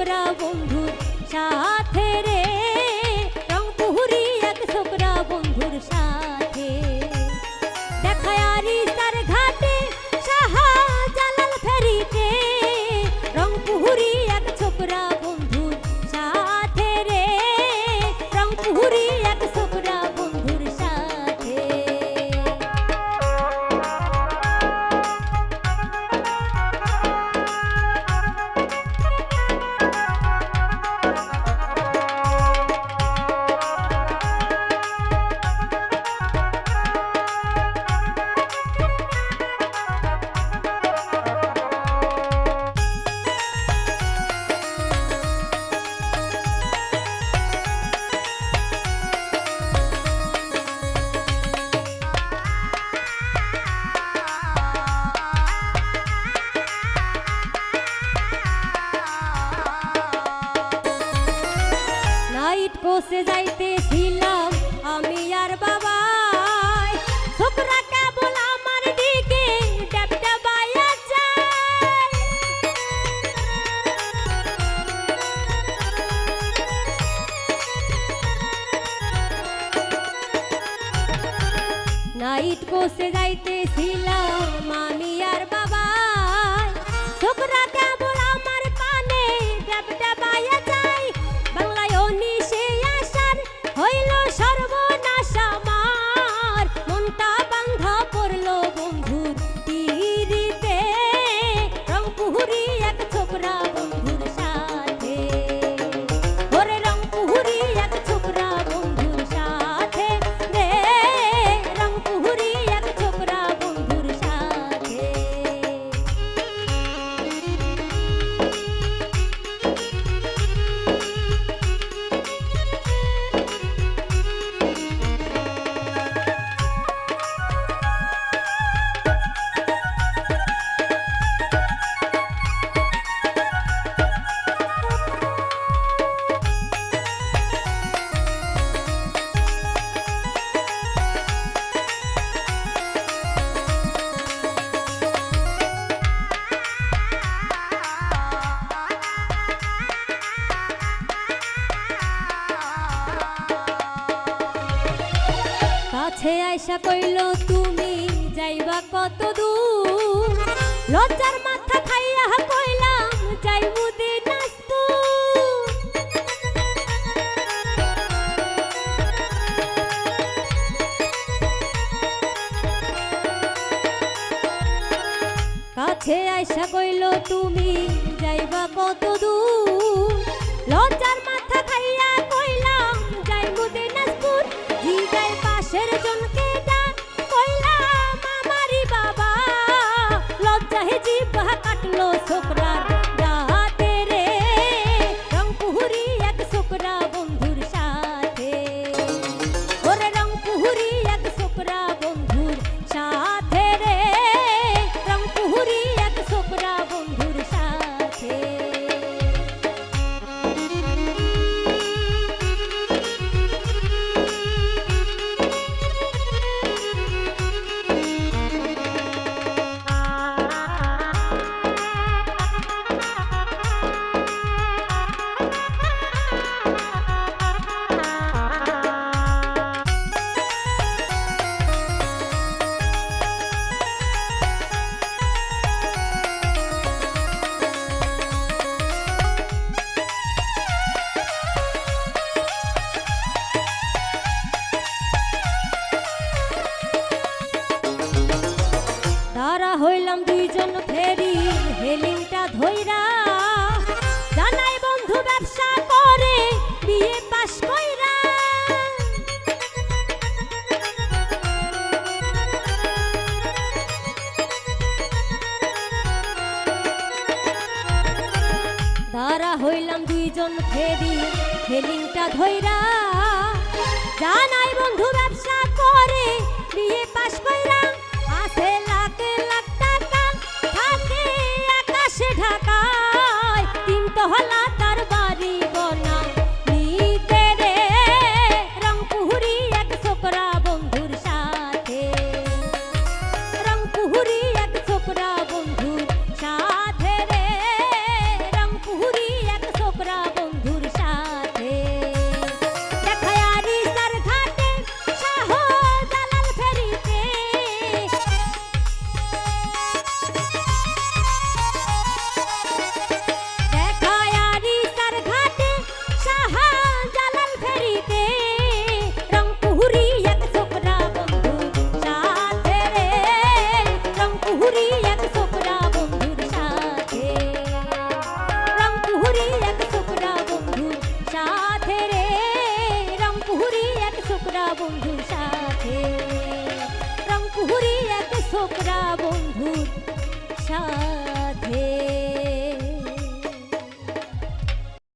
ছোকরা বন্ধুর সাথে রে। রংপুরি এক ছোকরা বন্ধুর সাথে। কোসে যাইতেছিলাম আমি আর বাবা ছোকরা কেবল আমার দিকে নাইট কোসে যাইতেছিলাম আমি আর বাবা ছোকরা কেবল কাছে আয়সা কইল, তুমি যাইবা কত দূর লজ্জার মাথা খাইয়া কইলাম, যাইবু কাছে আয়সা কইল, তুমি যাইবা কত দূর লজ্জার মাথা খাইয়া তারা হইলাম দুইজন ফেরি হেলিংটা ধইরা। জানাই বন্ধু, ব্যবসা করে, বিয়ে পাস কইরা। তারা হইলাম দুইজন ফেরি হেলিংটা ধইরা। জানাই বন্ধু, ব্যবসা করে, বিয়ে পাস কইরা। রংপুরি এক ছোকরা বন্ধুর সাথে। রংপুরি এক ছোকরা বন্ধুর সাথে।